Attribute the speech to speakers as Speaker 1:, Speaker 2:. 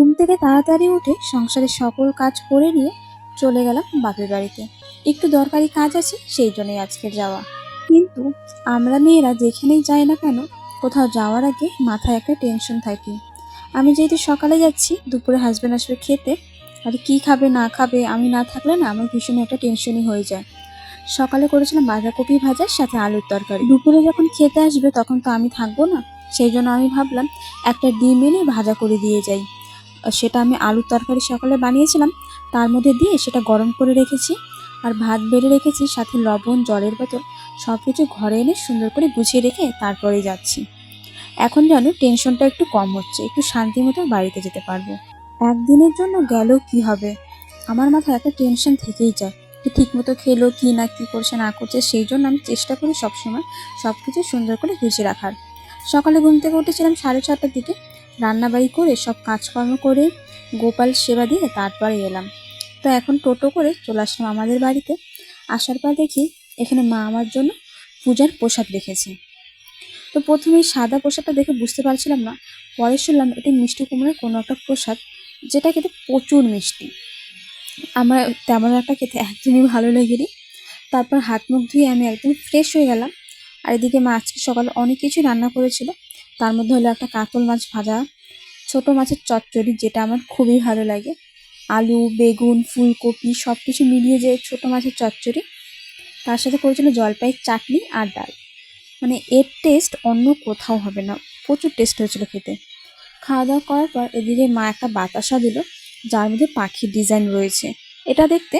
Speaker 1: ঘুম থেকে তাড়াতাড়ি উঠে সংসারের সকল কাজ করে নিয়ে চলে গেলাম বাপের বাড়িতে। একটু দরকারি কাজ আছে, সেই জন্যই আজকে যাওয়া। কিন্তু আমরা মেয়েরা যেখানেই যাই না কেন, কোথাও যাওয়ার আগে মাথায় একটা টেনশন থাকে। আমি যেহেতু সকালে যাচ্ছি, দুপুরে হাজব্যান্ড আসবে খেতে আর কি খাবে, না খাবে, আমি না থাকলে না, আমার ভীষণ একটা টেনশনই হয়ে যায়। সকালে করেছিলাম বাঁধাকপি ভাজার সাথে আলুর তরকারি। দুপুরে যখন খেতে আসবে, তখন তো আমি থাকব না। সেই জন্য আমি ভাবলাম, একটা ডিম এনে ভাজা করে দিয়ে যাই। সেটা আমি আলুর তরকারি সকালে বানিয়েছিলাম। তার মধ্যে দিয়ে সেটা গরম করে রেখেছি আর ভাত বেড়ে রেখেছি, সাথে লবণ, জলের বোতল সব কিছু ঘরে এনে সুন্দর করে গুছিয়ে রেখে তারপরে যাচ্ছি। এখন যেন টেনশনটা একটু কম হচ্ছে, একটু শান্তি মতো বাড়িতে যেতে পারব। একদিনের জন্য গেলেও কি হবে? আমার মাথায় একটা টেনশন থেকেই যায় যে ঠিকমতো খেলো কি না, কি করছে, না করছে, সেই জন্য আমি চেষ্টা করি সবসময় সব কিছু সুন্দর করে গুছিয়ে রাখার। সকালে ঘুম থেকে উঠেছিলাম সাড়ে ছটার দিকে রান্নাবাড়ি করে সব কাজকর্ম করে গোপাল সেবা দিয়ে তারপরে এলাম। তো এখন টোটো করে চলে আসলাম আমাদের বাড়িতে। আসার পর দেখি এখানে মা আমার জন্য পূজার প্রসাদ রেখেছে। তো প্রথমে সাদা পোশাকটা দেখে বুঝতে পারছিলাম না। পরে শুনলাম এটি মিষ্টি কুমড়োর কোনো একটা প্রসাদ যেটা খেতে প্রচুর মিষ্টি। আমার তেমন একটা খেতে একদমই ভালো লাগেনি। তারপর হাত মুখ ধুয়ে আমি একদম ফ্রেশ হয়ে গেলাম। আর এদিকে মা আজকে সকালে অনেক কিছু রান্না করেছিল। তার মধ্যে হলো একটা কাতল মাছ ভাজা, ছোট মাছের চচ্চড়ি যেটা আমার খুবই ভালো লাগে। আলু, বেগুন, ফুলকপি সব কিছু মিলিয়ে যে ছোট মাছের চচ্চড়ি, তার সাথে করেছিল জলপাইয়ের চাটনি আর ডাল। মানে এর টেস্ট অন্য কোথাও হবে না। প্রচুর টেস্ট হয়েছিল খেতে। খাওয়া দাওয়া করার পর এদিকে মা একটা বাতাসা দিল, যার মধ্যে পাখির ডিজাইন রয়েছে। এটা দেখতে